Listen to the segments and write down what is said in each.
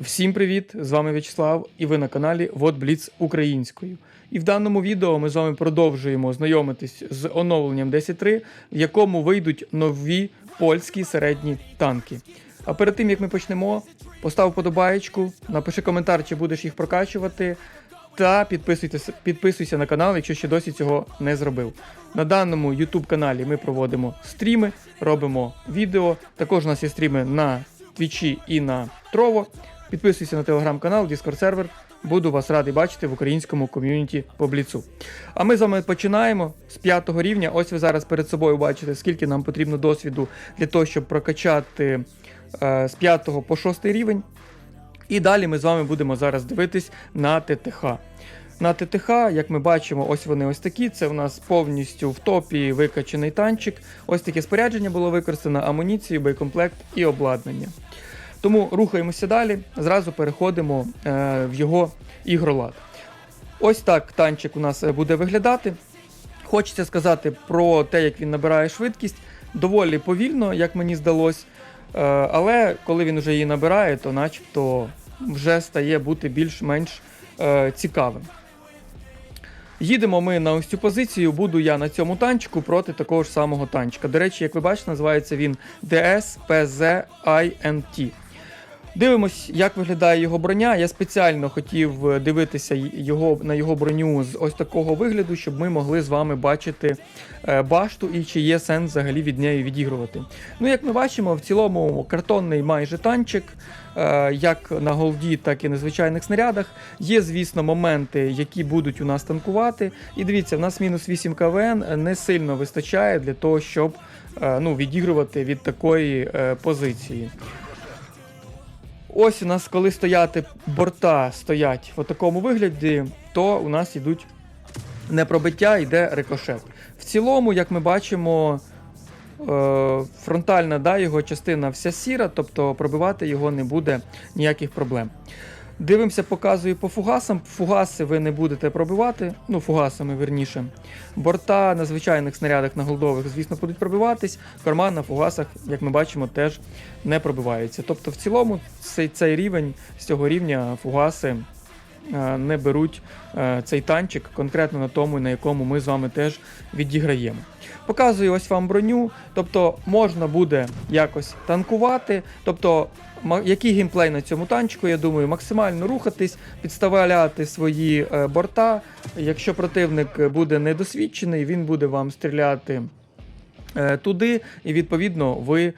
Всім привіт! З вами В'ячеслав і ви на каналі Вот Бліц українською. І в даному відео ми з вами продовжуємо знайомитись з оновленням 10.3, в якому вийдуть нові польські середні танки. А перед тим як ми почнемо, постав подобаєчку, напиши коментар, чи будеш їх прокачувати. Та підписуйтесь, підписуйся на канал, якщо ще досі цього не зробив. На даному YouTube каналі ми проводимо стріми, робимо відео. Також у нас є стріми на Твічі і на Трово. Підписуйся на телеграм-канал, Discord сервер. Буду вас радий бачити в українському ком'юніті по бліцу. А ми з вами починаємо з п'ятого рівня. Ось ви зараз перед собою бачите, скільки нам потрібно досвіду для того, щоб прокачати е, з 5 по 6 рівень. І далі ми з вами будемо зараз дивитись на ТТХ. На ТТХ, як ми бачимо, ось вони ось такі. Це у нас повністю в топі викачаний танчик. Ось таке спорядження було використано, амуніцію, боєкомплект і обладнання. Тому рухаємося далі, зразу переходимо е, в його ігролад. Ось так танчик у нас е, буде виглядати. Хочеться сказати про те, як він набирає швидкість. Доволі повільно, як мені здалось. Е, але коли він вже її набирає, то начебто вже стає бути більш-менш цікавим. Їдемо ми на ось цю позицію, буду я на цьому танчику проти такого ж самого танчика. До речі, як ви бачите, називається він DSPZ-INT. Дивимось, як виглядає його броня. Я спеціально хотів е, дивитися його, на його броню з ось такого вигляду, щоб ми могли з вами бачити е, башту і чи є сенс взагалі від неї відігрувати. Ну, як ми бачимо, в цілому картонний майже танчик, е, як на голді, так і на звичайних снарядах. Є, звісно, моменти, які будуть у нас танкувати. І дивіться, в нас мінус 8 КВН не сильно вистачає для того, щоб ну, відігрувати від такої позиції. Ось у нас, коли стояти борта стоять в такому вигляді, то у нас йдуть не пробиття, йде рикошет. В цілому, як ми бачимо, е, фронтальна да, його частина вся сіра, тобто пробивати його не буде ніяких проблем. Дивимося, показую по фугасам. Фугаси ви не будете пробивати, ну, фугасами верніше. Борта на звичайних снарядах на голдових, звісно, будуть пробиватись. Карман на фугасах, як ми бачимо, теж не пробивається. Тобто, в цілому, цей цей рівень з цього рівня фугаси е, не беруть е, цей танчик конкретно на тому, на якому ми з вами теж відіграємо. Показую ось вам броню, тобто можна буде якось танкувати. тобто який геймплей на цьому танчику, я думаю, максимально рухатись, підставляти свої е, борта. Якщо противник буде недосвідчений, він буде вам стріляти е, туди, і відповідно ви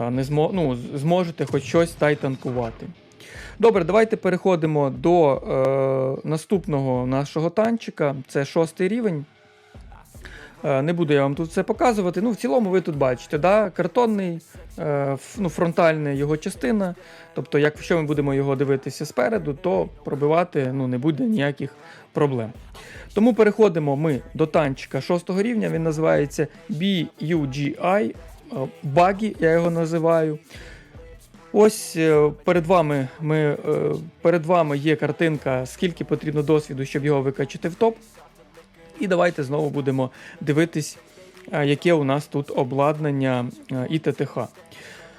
е, не змо, ну, зможете хоч щось та й танкувати. Добре, давайте переходимо до е, наступного нашого танчика. Це шостий рівень. Е, не буду я вам тут все показувати. Ну, В цілому ви тут бачите, да? картонний, е, ну, фронтальна його частина. Тобто, якщо ми будемо його дивитися спереду, то пробивати ну, не буде ніяких проблем. Тому переходимо ми до танчика 6 рівня, він називається BUGI, Buggy, я його називаю. Ось е, перед вами ми, перед вами є картинка, скільки потрібно досвіду, щоб його викачати в топ. І давайте знову будемо дивитись, е, яке у нас тут обладнання е, і ТТХ.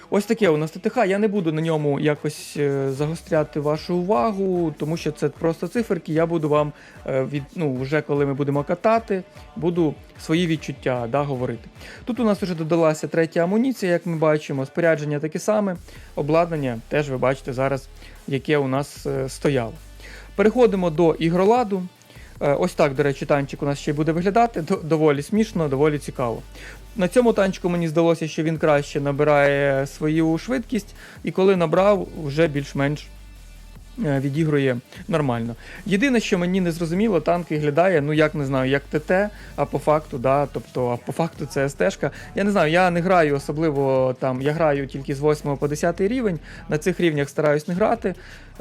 Ось таке у нас ТТХ. Я не буду на ньому якось е, загостряти вашу увагу, тому що це просто циферки. Я буду вам від ну, вже коли ми будемо катати, буду свої відчуття да, говорити. Тут у нас вже додалася третя амуніція, як ми бачимо, спорядження таке саме, обладнання теж ви бачите зараз, яке у нас стояло. Переходимо до ігроладу. Е, ось так, до речі, танчик у нас ще буде виглядати. Доволі смішно, доволі цікаво. На цьому танчику мені здалося, що він краще набирає свою швидкість, і коли набрав, вже більш-менш відігрує нормально. Єдине, що мені не зрозуміло, танк виглядає, ну як не знаю, як ТТ, а по факту, да, тобто, а по факту це СТ-шка. Я не знаю, я не граю особливо там, я граю тільки з 8 по 10 рівень. На цих рівнях стараюсь не грати.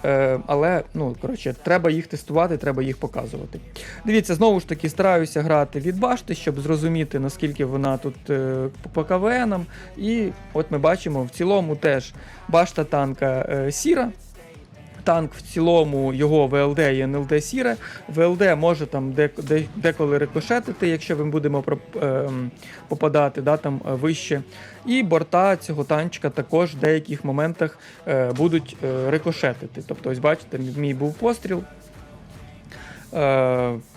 Е, але, ну, коротше, треба їх тестувати, треба їх показувати. Дивіться, знову ж таки, стараюся грати від башти, щоб зрозуміти, наскільки вона тут е, по КВНам. І от ми бачимо в цілому теж башта танка е, сіра. Танк в цілому його ВЛД і НЛД сіре. ВЛД може там де, де, деколи рикошетити, якщо ми будемо ем, попадати да, там, е, вище. І борта цього танчика також в деяких моментах е, будуть е, рикошетити. Тобто, ось бачите, мій був постріл.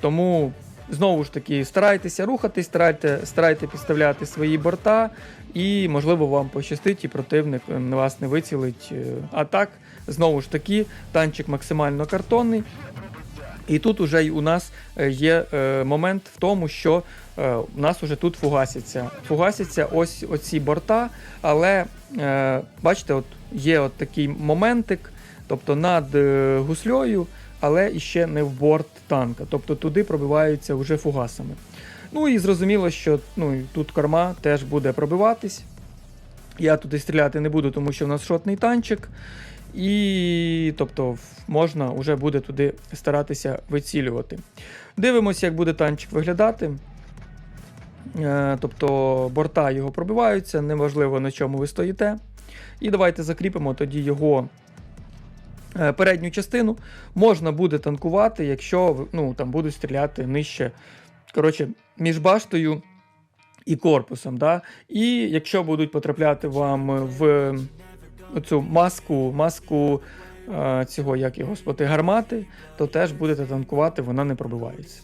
Тому знову ж таки старайтеся рухатись, старайте, старайте підставляти свої борта, і можливо вам пощастить, і противник е, вас не вицілить. Е, А так, знову ж таки, танчик максимально картонний. І тут уже й у нас е, є е, момент в тому, що у нас уже тут фугасяться. Фугасяться ось оці борта, але бачите, от є от такий моментик, тобто над гуслею, але іще не в борт танка. Тобто туди пробиваються вже фугасами. Ну і зрозуміло, що ну, тут корма теж буде пробиватись. Я туди стріляти не буду, тому що в нас шотний танчик. І тобто можна вже буде туди старатися вицілювати. Дивимося, як буде танчик виглядати. Е, Тобто борта його пробиваються, неважливо на чому ви стоїте. І давайте закріпимо тоді його передню частину. Можна буде танкувати, якщо ну, там будуть стріляти нижче. Коротше, між баштою і корпусом. Да? І якщо будуть потрапляти вам в оцю маску, маску е, цього, як його господи, гармати, то теж будете танкувати, вона не пробивається.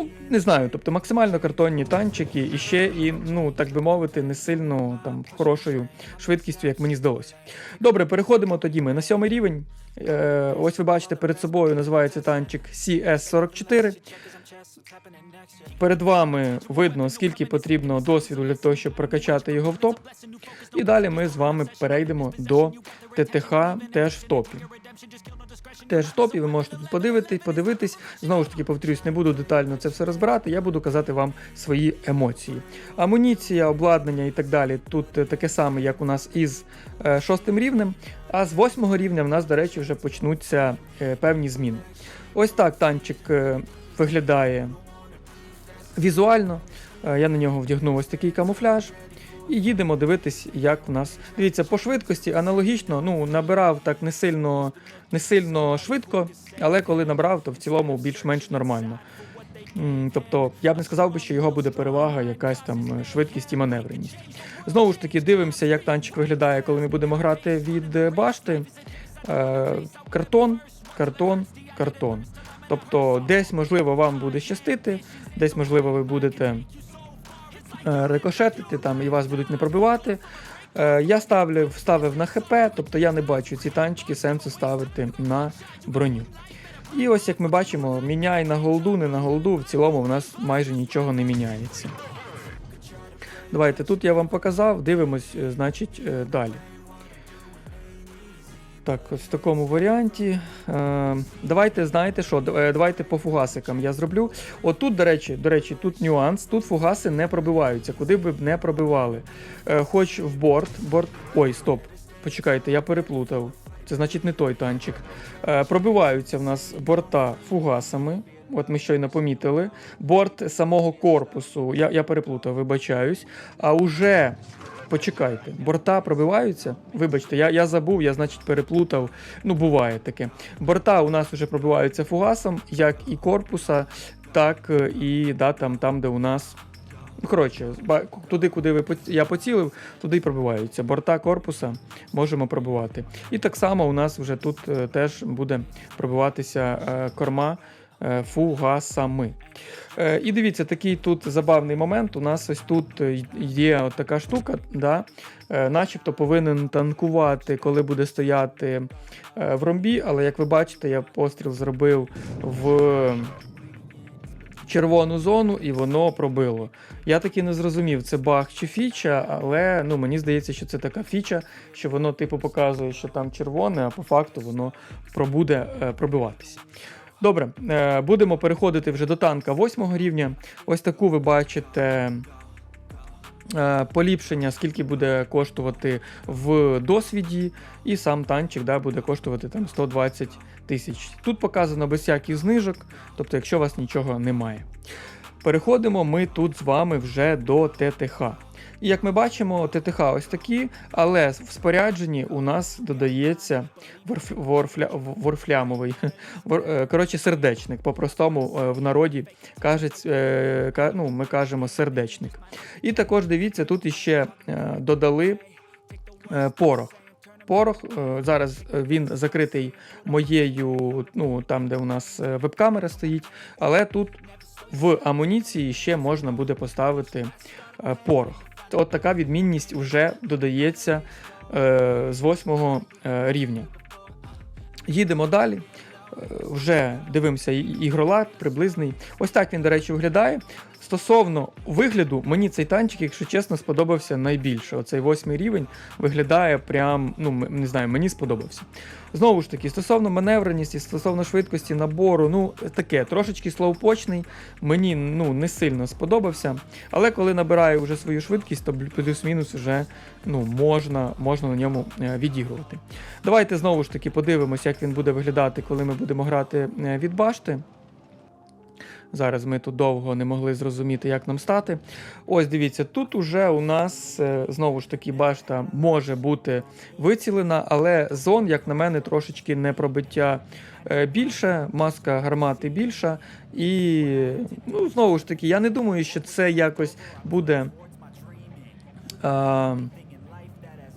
Ну, не знаю, тобто максимально картонні танчики і ще і, ну, так би мовити, не сильно там хорошою швидкістю, як мені здалося. Добре, переходимо тоді ми на сьомий рівень. Е, ось ви бачите перед собою називається танчик CS44. Перед вами видно, скільки потрібно досвіду для того, щоб прокачати його в топ. І далі ми з вами перейдемо до ТТХ теж в топі. Теж в топі, ви можете тут подивитись, подивитись. Знову ж таки, повторюсь, не буду детально це все розбирати, я буду казати вам свої емоції. Амуніція, обладнання і так далі тут е, таке саме, як у нас із е, шостим рівнем. А з восьмого рівня в нас, до речі, вже почнуться е, певні зміни. Ось так танчик виглядає візуально. Я на нього вдягнув ось такий камуфляж. І їдемо дивитись, як у нас. Дивіться, по швидкості аналогічно, ну, набирав так не сильно, не сильно швидко, але коли набрав, то в цілому більш-менш нормально. Тобто, я б не сказав би, що його буде перевага, якась там е, швидкість і маневреність. Знову ж таки, дивимося, як танчик виглядає, коли ми будемо грати від е, башти. Е, Картон, картон, картон. Тобто, десь, можливо, вам буде щастити, десь, можливо, ви будете рикошетити там і вас будуть не пробивати. Е, Я ставлю, ставив на ХП, тобто я не бачу ці танчики сенсу ставити на броню. І ось як ми бачимо, міняй на голду, не на голду, в цілому в нас майже нічого не міняється. Давайте тут я вам показав, дивимось, е, значить, е, далі. Так, ось в такому варіанті. Е, давайте, знаєте що, е, давайте по фугасикам я зроблю. Отут, до речі, до речі, тут нюанс, тут фугаси не пробиваються, куди б не пробивали. Е, хоч в борт, борт. Ой, стоп. Почекайте, я переплутав. Це значить не той танчик. Пробиваються в нас борта фугасами. От ми щойно помітили. Борт самого корпусу, я, я переплутав, вибачаюсь. А уже Почекайте, борта пробиваються. Вибачте, я, я забув, я, значить, переплутав. Ну, буває таке. Борта у нас вже пробиваються фугасом, як і корпуса, так е, і да, там, там де у нас. Коротше, туди, куди ви я поцілив, туди й пробиваються. Борта корпуса можемо пробивати. І так само у нас вже тут е, теж буде пробиватися е, корма фугасами. Е, І дивіться, такий тут забавний момент. У нас ось тут е, є от така штука, да, е, начебто повинен танкувати, коли буде стояти е, в ромбі, але як ви бачите, я постріл зробив в червону зону і воно пробило. Я таки не зрозумів, це баг чи фіча, але ну, мені здається, що це така фіча, що воно типу показує, що там червоне, а по факту воно пробуде е, пробиватися. Добре, е, будемо переходити вже до танка 8 рівня. Ось таку ви бачите е, поліпшення, скільки буде коштувати в досвіді, і сам танчик да, буде коштувати там 120 тисяч. Тут показано без всяких знижок, тобто, якщо у вас нічого немає. Переходимо ми тут з вами вже до ТТХ. І як ми бачимо, ТТХ ось такі, але в спорядженні у нас додається ворф, ворфля, ворфлямовий, вор, е, коротше, сердечник. По-простому е, в народі кажуть, е, ну, ми кажемо сердечник. І також дивіться, тут іще додали порох. Порох зараз він закритий моєю, ну там, де у нас веб-камера стоїть, але тут в амуніції ще можна буде поставити порох. От така відмінність вже додається е, з восьмого е, рівня. Їдемо далі. Е, Вже дивимося ігролад приблизний. Ось так він, до речі, виглядає. Стосовно вигляду, мені цей танчик, якщо чесно, сподобався найбільше. Оцей восьмий рівень виглядає прям, ну не знаю, мені сподобався. Знову ж таки, стосовно маневреності, стосовно швидкості набору, ну таке, трошечки слоупочний, мені ну, не сильно сподобався. Але коли набираю вже свою швидкість, то плюс-мінус вже ну, можна, можна на ньому е, відігрувати. Давайте знову ж таки подивимося, як він буде виглядати, коли ми будемо грати е, від башти. Зараз ми тут довго не могли зрозуміти, як нам стати. Ось дивіться, тут уже у нас е, знову ж таки башта може бути вицілена, але зон, як на мене, трошечки не пробиття е, більше, маска гармати більша. І ну, знову ж таки, я не думаю, що це якось буде. А,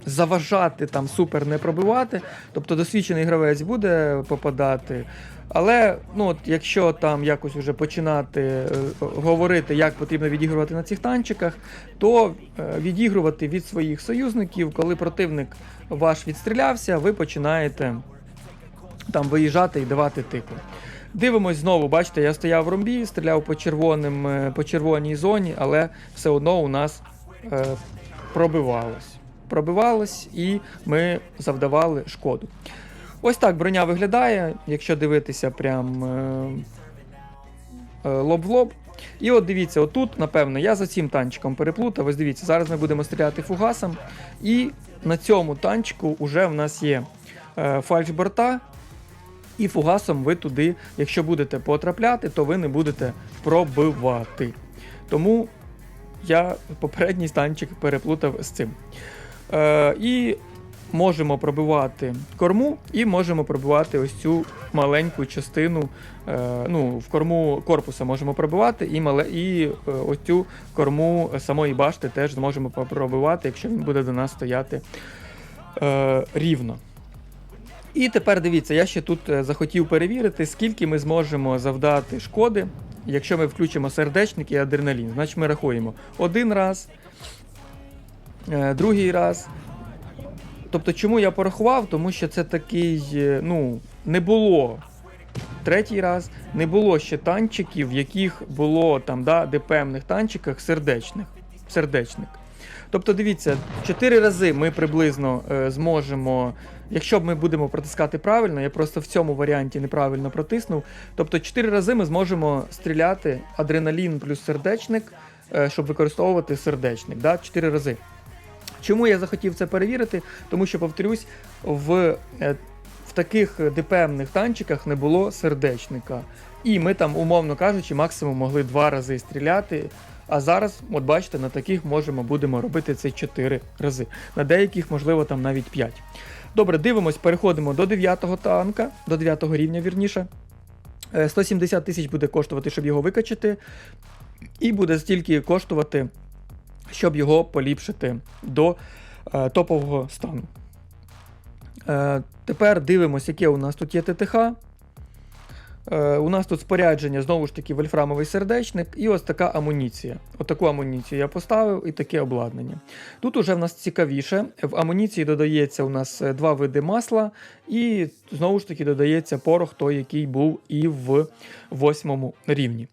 заважати там супер не пробивати. Тобто досвідчений гравець буде попадати. Але ну, от, якщо там якось вже починати е, говорити, як потрібно відігрувати на цих танчиках, то е, відігрувати від своїх союзників, коли противник ваш відстрілявся, ви починаєте там виїжджати і давати типу. Дивимось знову, бачите, я стояв в ромбі, стріляв по червоним, е, по червоній зоні, але все одно у нас е, пробивалось. Пробивалось і ми завдавали шкоду. Ось так броня виглядає, якщо дивитися прям е, е, лоб в лоб. І от дивіться, отут, напевно, я за цим танчиком переплутав. Ось дивіться, зараз ми будемо стріляти фугасом. І на цьому танчику вже в нас є е, фальшборта. І фугасом ви туди, якщо будете потрапляти, то ви не будете пробивати. Тому я попередній танчик переплутав з цим. Е, і можемо пробивати корму, і можемо пробивати ось цю маленьку частину. Е, ну, в корму корпуса можемо пробивати, і, мале, і е, ось цю корму самої башти теж зможемо пробивати, якщо він буде до нас стояти е, рівно. І тепер дивіться, я ще тут захотів перевірити, скільки ми зможемо завдати шкоди, якщо ми включимо сердечник і адреналін. Значить ми рахуємо один раз, другий раз. Тобто, чому я порахував? Тому що це такий, е, ну, не було третій раз, не було ще танчиків, в яких було там, да, ДПМних танчиках сердечних. сердечник. Тобто, дивіться, чотири рази ми приблизно е, зможемо, якщо ми будемо протискати правильно, я просто в цьому варіанті неправильно протиснув. Тобто, чотири рази ми зможемо стріляти адреналін плюс сердечник, е, щоб використовувати сердечник. Да? Рази. Чому я захотів це перевірити? Тому що, повторюсь, в, е, в таких ДПМних танчиках не було сердечника. І ми там, умовно кажучи, максимум могли два рази стріляти. А зараз, от бачите, на таких можемо будемо робити це 4 рази. На деяких, можливо, там навіть 5. Добре, дивимось, переходимо до 9-го танка, до 9-го рівня, вірніше. Е, 170 тисяч буде коштувати, щоб його викачати. І буде стільки коштувати, щоб його поліпшити до е, топового стану. Е, тепер дивимося, яке у нас тут є ТТХ. Е, у нас тут спорядження, знову ж таки, вольфрамовий сердечник, і ось така амуніція. Отаку амуніцію я поставив і таке обладнання. Тут уже в нас цікавіше. В амуніції додається у нас е, два види масла, і знову ж таки додається порох, той, який був і в восьмому рівні.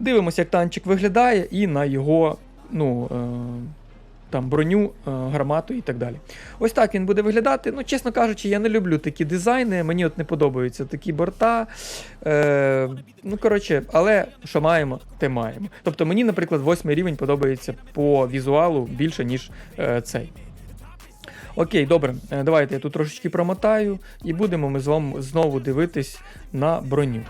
Дивимося, як танчик виглядає, і на його ну, е, там, броню, е, гармату і так далі. Ось так він буде виглядати. Ну, чесно кажучи, я не люблю такі дизайни. Мені от не подобаються такі борта. Е, ну, коротше, але що маємо, те маємо. Тобто мені, наприклад, восьмий рівень подобається по візуалу більше, ніж е, цей. Окей, добре, е, давайте я тут трошечки промотаю і будемо ми з вами знову дивитись на броню.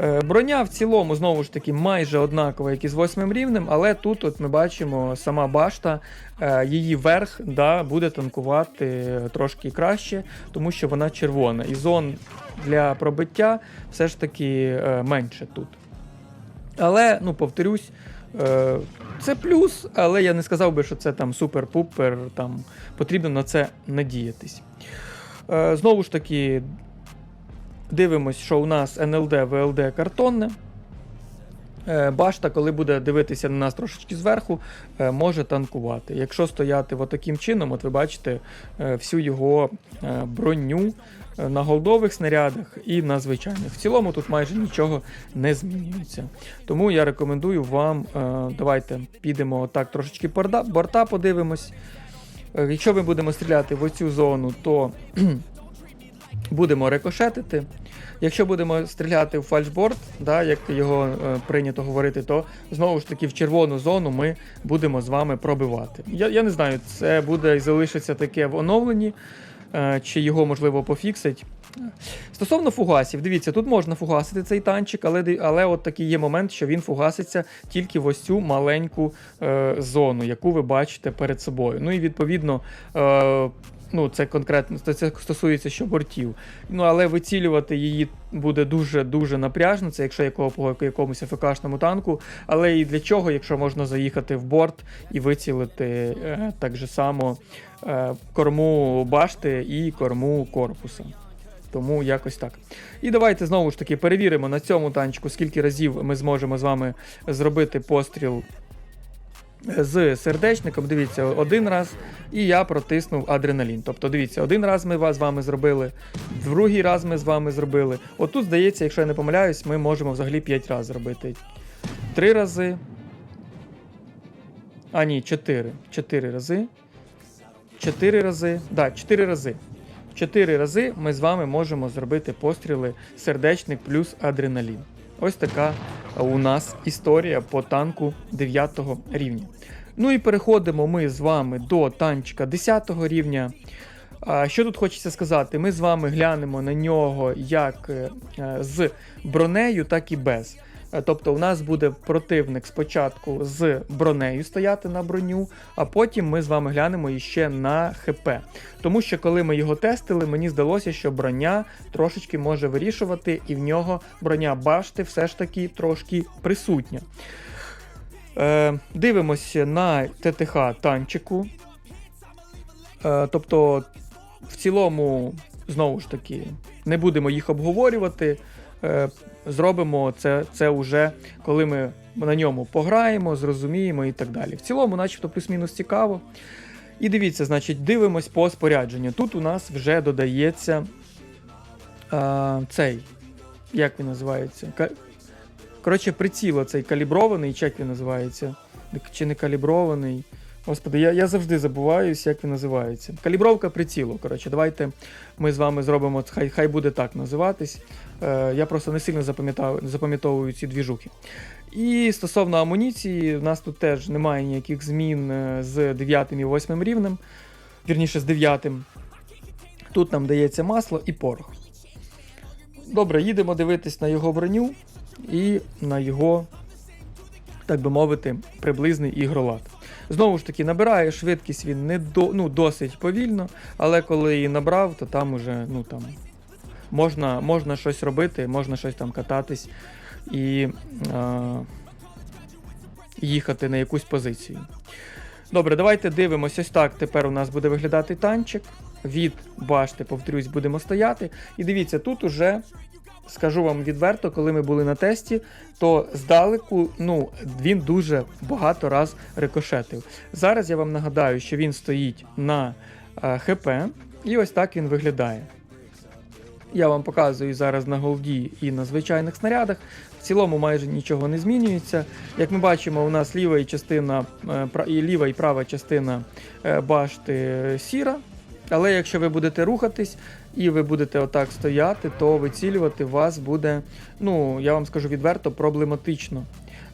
Е, Броня в цілому, знову ж таки, майже однакова, як і з восьмим рівнем, але тут от ми бачимо сама башта, е, її верх да, буде танкувати трошки краще, тому що вона червона. І зон для пробиття все ж таки е, менше тут. Але, ну, повторюсь, це плюс, але я не сказав би, що це там супер-пупер, там потрібно на це надіятись. Знову ж таки, дивимось, що у нас НЛД, ВЛД картонне. Е, Башта, коли буде дивитися на нас трошечки зверху, е, може танкувати. Якщо стояти от таким чином, от ви бачите е, всю його броню на голдових снарядах і на звичайних. В цілому тут майже нічого не змінюється. Тому я рекомендую вам, давайте підемо отак трошечки борта, подивимось. Якщо ми будемо стріляти в оцю зону, то будемо рикошетити. Якщо будемо стріляти в фальшборд, да, як його е, прийнято говорити, то знову ж таки в червону зону ми будемо з вами пробивати. Я, я не знаю, це буде і залишиться таке в оновленні, е, чи його можливо пофіксить. Стосовно фугасів, дивіться, тут можна фугасити цей танчик, але, але от такий є момент, що він фугаситься тільки в ось цю маленьку е, зону, яку ви бачите перед собою. Ну і відповідно. Е, Ну, це конкретно це стосується що бортів. Ну, але вицілювати її буде дуже-дуже напряжно, це якщо якого по якомусь ФКшному танку. Але і для чого, якщо можна заїхати в борт і вицілити е, так же само е, корму башти і корму корпуса. Тому якось так. І давайте знову ж таки перевіримо на цьому танчику, скільки разів ми зможемо з вами зробити постріл з сердечником. Дивіться, один раз, і я протиснув адреналін. Тобто, дивіться, один раз ми вас з вами зробили, другий раз ми з вами зробили. Отут, здається, якщо я не помиляюсь, ми можемо взагалі 5 разів зробити. Три рази. А, ні, 4. 4 рази. 4 рази. Да, 4 рази. 4 рази ми з вами можемо зробити постріли сердечник плюс адреналін. Ось така у нас історія по танку 9 рівня. Ну і переходимо ми з вами до танчика 10 рівня. Що тут хочеться сказати? Ми з вами глянемо на нього як е, з бронею, так і без. Е, Тобто, у нас буде противник спочатку з бронею стояти на броню, а потім ми з вами глянемо іще на ХП. Тому що коли ми його тестили, мені здалося, що броня трошечки може вирішувати, і в нього броня башти все ж таки трошки присутня. Е, дивимося на ТТХ танчику. Е, тобто, в цілому, знову ж таки, не будемо їх обговорювати. Е, зробимо це, це вже коли ми на ньому пограємо, зрозуміємо і так далі. В цілому, начебто, плюс-мінус цікаво. І дивіться, значить, дивимось по спорядженню. Тут у нас вже додається а, цей, як він називається? Коротше, приціл цей калібрований, як він називається? Чи не калібрований? Господи, я, я завжди забуваюсь, як він називається. Калібровка прицілу. Коротше, давайте ми з вами зробимо, хай, хай буде так називатись. Е, я просто не сильно запам'ятовую ці двіжухи. І стосовно амуніції, в нас тут теж немає ніяких змін е, з 9 і 8 рівнем, вірніше з 9. Тут нам дається масло і порох. Добре, їдемо дивитись на його броню і на його, так би мовити, приблизний ігролад. Знову ж таки, набирає швидкість він не до, ну, досить повільно, але коли її набрав, то там уже ну, там, можна, можна щось робити, можна щось там кататись і е, їхати на якусь позицію. Добре, давайте дивимося. Ось так тепер у нас буде виглядати танчик. Від башти, повторюсь, будемо стояти. І дивіться, тут уже скажу вам відверто, коли ми були на тесті, то здалеку ну, він дуже багато раз рикошетив. Зараз я вам нагадаю, що він стоїть на е, ХП, і ось так він виглядає. Я вам показую зараз на голді і на звичайних снарядах. В цілому майже нічого не змінюється. Як ми бачимо, у нас ліва і частина е, і ліва і права частина е, башти сіра. Але якщо ви будете рухатись і ви будете отак стояти, то вицілювати вас буде, ну я вам скажу відверто, проблематично.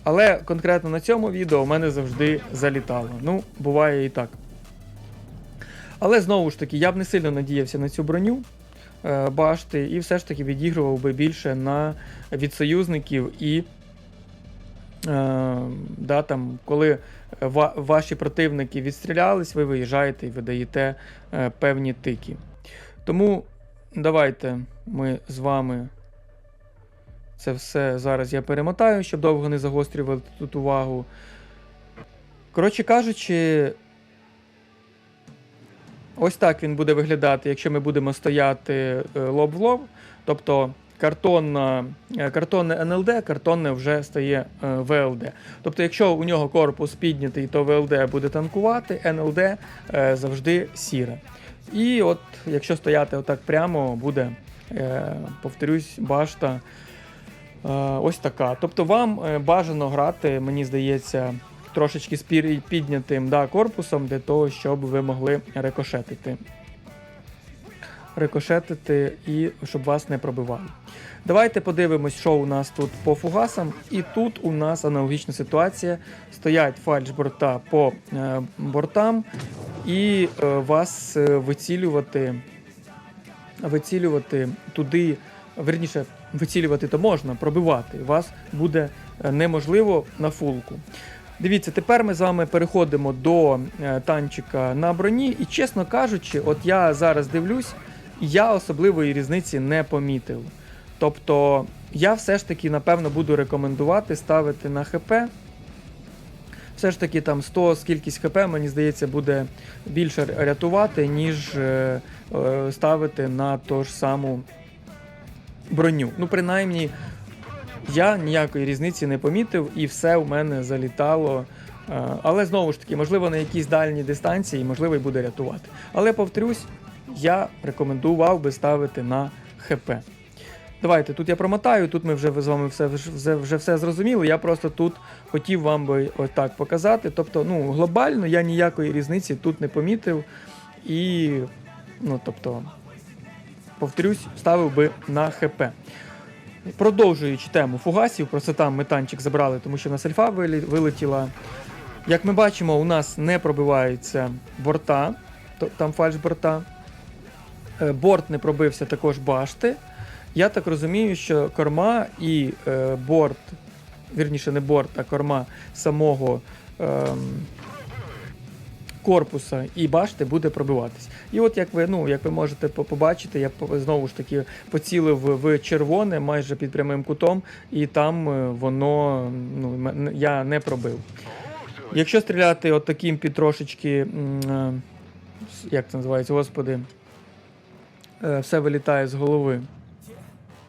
Але конкретно на цьому відео в мене завжди залітало. Ну, буває і так. Але знову ж таки, я б не сильно надіявся на цю броню. е, башти і все ж таки відігрував би більше на від союзників і. Е, да, там, коли ва- ваші противники відстрілялись, ви виїжджаєте і видаєте е, певні тики. Тому давайте ми з вами це все зараз я перемотаю, щоб довго не загострювати тут увагу. Коротше кажучи, ось так він буде виглядати, якщо ми будемо стояти е, лоб в лоб. Тобто картонна, е, картонне НЛД, картонне вже стає е, ВЛД. Тобто, якщо у нього корпус піднятий, то ВЛД буде танкувати, НЛД завжди сіре. І от якщо стояти отак прямо, буде, е, повторюсь, башта. Е, Ось така. Тобто вам е, бажано грати, мені здається, трошечки з піднятим да, корпусом для того, щоб ви могли рикошетити. Рикошетити і щоб вас не пробивали. Давайте подивимось, що у нас тут по фугасам. І тут у нас аналогічна ситуація. Стоять фальш-борта по е, бортам, і е, вас е, вицілювати, вицілювати туди, верніше, вицілювати то можна, пробивати. Вас буде е, неможливо на фулку. Дивіться, тепер ми з вами переходимо до е, танчика на броні, і чесно кажучи, от я зараз дивлюсь, я особливої різниці не помітив. Тобто, я все ж таки, напевно, буду рекомендувати ставити на ХП. Все ж таки, там 100 скількись ХП, мені здається, буде більше рятувати, ніж е, е, ставити на ту ж саму броню. Ну, принаймні, я ніякої різниці не помітив, і все у мене залітало. Е, Але знову ж таки, можливо, на якійсь дальній дистанції, можливо, і буде рятувати. Але повторюсь, я рекомендував би ставити на ХП. Давайте тут я промотаю, тут ми вже з вами все, вже, вже все зрозуміли. Я просто тут хотів вам би ось так показати. Тобто, ну, глобально я ніякої різниці тут не помітив. І, ну, тобто, повторюсь, ставив би на ХП. Продовжуючи тему фугасів, просто там ми танчик забрали, тому що в нас альфа вилетіла. Як ми бачимо, у нас не пробиваються борта, там фальш борта. Е, Борт не пробився також башти. Я так розумію, що корма і е, борт, вірніше, не борт, а корма самого ем, корпуса і башти буде пробиватись. І от як ви, ну, як ви можете побачити, я знову ж таки поцілив в червоне майже під прямим кутом, і там е, воно ну, я не пробив. Якщо стріляти от таким під трошечки, як це називається, господи, все вилітає з голови.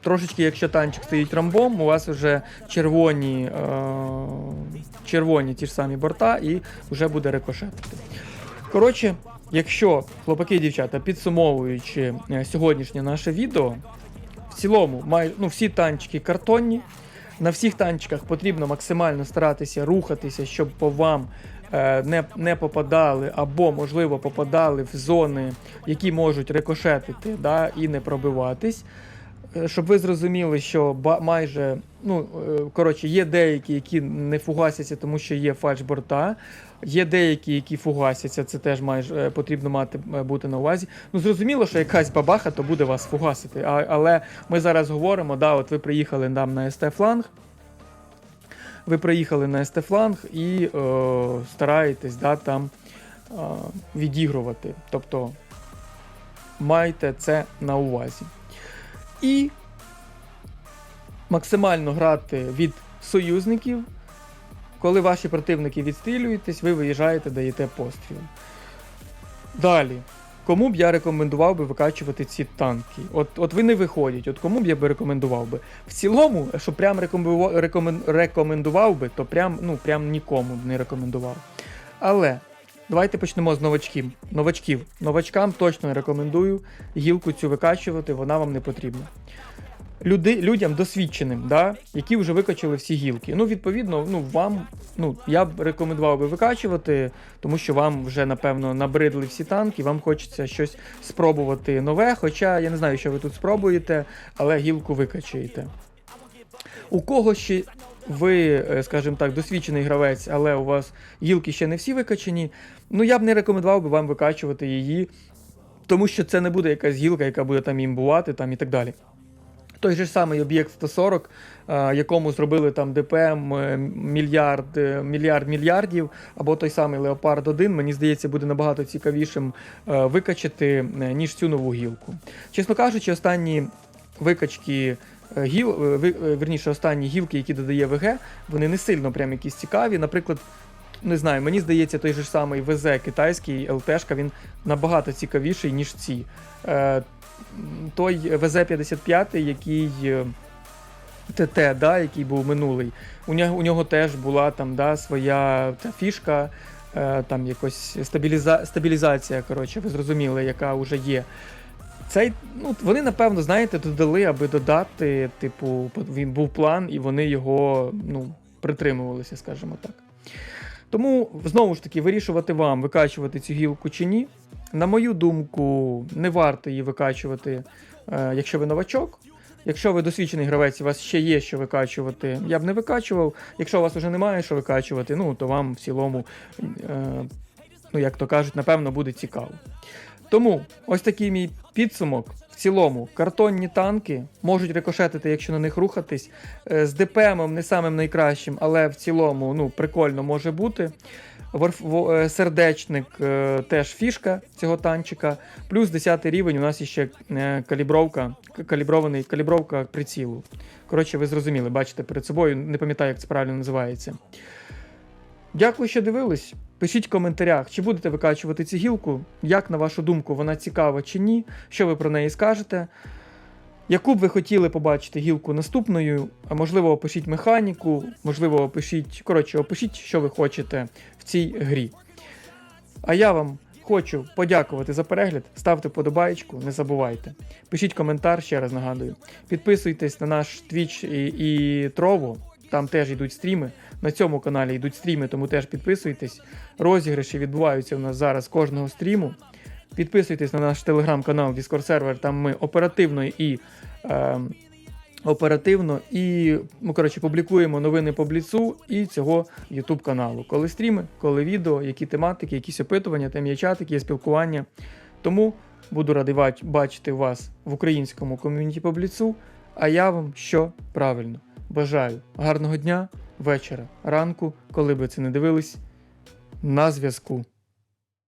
Трошечки, якщо танчик стоїть ромбом, у вас вже червоні, е, червоні ті ж самі борта, і вже буде рикошетити. Коротше, якщо хлопаки і дівчата, підсумовуючи е, сьогоднішнє наше відео, в цілому, май, ну, всі танчики картонні. На всіх танчиках потрібно максимально старатися рухатися, щоб по вам е, не, не попадали або, можливо, попадали в зони, які можуть рикошетити да, і не пробиватись. Е, Щоб ви зрозуміли, що майже, ну, е, коротше, є деякі, які не фугасяться, тому що є фальш-борта. Є деякі, які фугасяться, це теж майже е, потрібно мати е, бути на увазі. Ну, зрозуміло, що якась бабаха, то буде вас фугасити. А, але ми зараз говоримо, да, от ви приїхали нам на СТ-фланг. Ви приїхали на СТ-фланг і е, стараєтесь да, там е, відігрувати. Тобто майте це на увазі. І максимально грати від союзників. Коли ваші противники відстрілюєтесь, ви виїжджаєте, даєте постріл. Далі. Кому б я рекомендував би викачувати ці танки? От, от ви не виходять, от кому б я би рекомендував би? В цілому, що прям рекомендував, рекомен, рекомендував би, то прям, ну, прям нікому б не рекомендував. Але давайте почнемо з новачків. Новачків. Новачкам точно рекомендую гілку цю викачувати, вона вам не потрібна. Люди, людям досвідченим, да, які вже викачали всі гілки. Ну, відповідно, ну вам, ну я б рекомендував би викачувати, тому що вам вже напевно набридли всі танки, вам хочеться щось спробувати нове. Хоча я не знаю, що ви тут спробуєте, але гілку викачаєте. У кого ще ви, е, скажімо так, досвідчений гравець, але у вас гілки ще не всі викачані, ну я б не рекомендував би вам викачувати її тому що це не буде якась гілка, яка буде там імбувати там і так далі. Той же самий об'єкт 140, е, якому зробили там ДПМ е, мільярд, е, мільярд мільярдів, або той самий Леопард 1, мені здається, буде набагато цікавішим е, викачати, ніж цю нову гілку. Чесно кажучи, останні викачки гіл, верніше, останні гілки, які додає ВГ, вони не сильно прям якісь цікаві. Наприклад, не знаю, мені здається, той же самий ВЗ китайський ЛТшка, він набагато цікавіший, ніж ці. Той ВЗ-55, який е, ТТ, да, який був минулий, у нього, у нього теж була там да, своя та фішка, е, там якось стабіліза, стабілізація, коротше, ви зрозуміли, яка вже є. Цей, ну, вони, напевно, знаєте, додали, аби додати, типу, він був план, і вони його ну, притримувалися, скажімо так. Тому, знову ж таки, вирішувати вам, викачувати цю гілку чи ні. На мою думку, не варто її викачувати, е, якщо ви новачок. Якщо ви досвідчений гравець, у вас ще є що викачувати, я б не викачував. Якщо у вас вже немає що викачувати, ну то вам в цілому, е, ну як то кажуть, напевно, буде цікаво. Тому ось такий мій підсумок. В цілому, картонні танки можуть рикошетити, якщо на них рухатись. Е, З ДПМом не самим найкращим, але в цілому ну, прикольно може бути. Е, Сердечник е, теж фішка цього танчика. Плюс 10 рівень у нас ще е, калібровка, калібрований, калібровка прицілу. Коротше, ви зрозуміли, бачите перед собою, не пам'ятаю, як це правильно називається. Дякую, що дивились. Пишіть в коментарях, чи будете викачувати цю гілку, як на вашу думку, вона цікава чи ні, що ви про неї скажете. Яку б ви хотіли побачити гілку наступною, а можливо, опишіть механіку, можливо, опишіть, коротше, опишіть, що ви хочете в цій грі. А я вам хочу подякувати за перегляд. Ставте подобаєчку, не забувайте. Пишіть коментар, ще раз нагадую. Підписуйтесь на наш Twitch і, і Trovo, там теж йдуть стріми. На цьому каналі йдуть стріми, тому теж підписуйтесь. Розіграші відбуваються у нас зараз кожного стріму. Підписуйтесь на наш телеграм-канал Discord сервер, там ми оперативно і. Е, Оперативно і ну, коротше, публікуємо новини по бліцу і цього YouTube каналу. Коли стріми, коли відео, які тематики, якісь опитування, там є чатики, є спілкування. Тому буду радий бачити вас в українському ком'юніті по бліцу. А я вам що правильно бажаю гарного дня, вечора, ранку, коли би це не дивились. На зв'язку.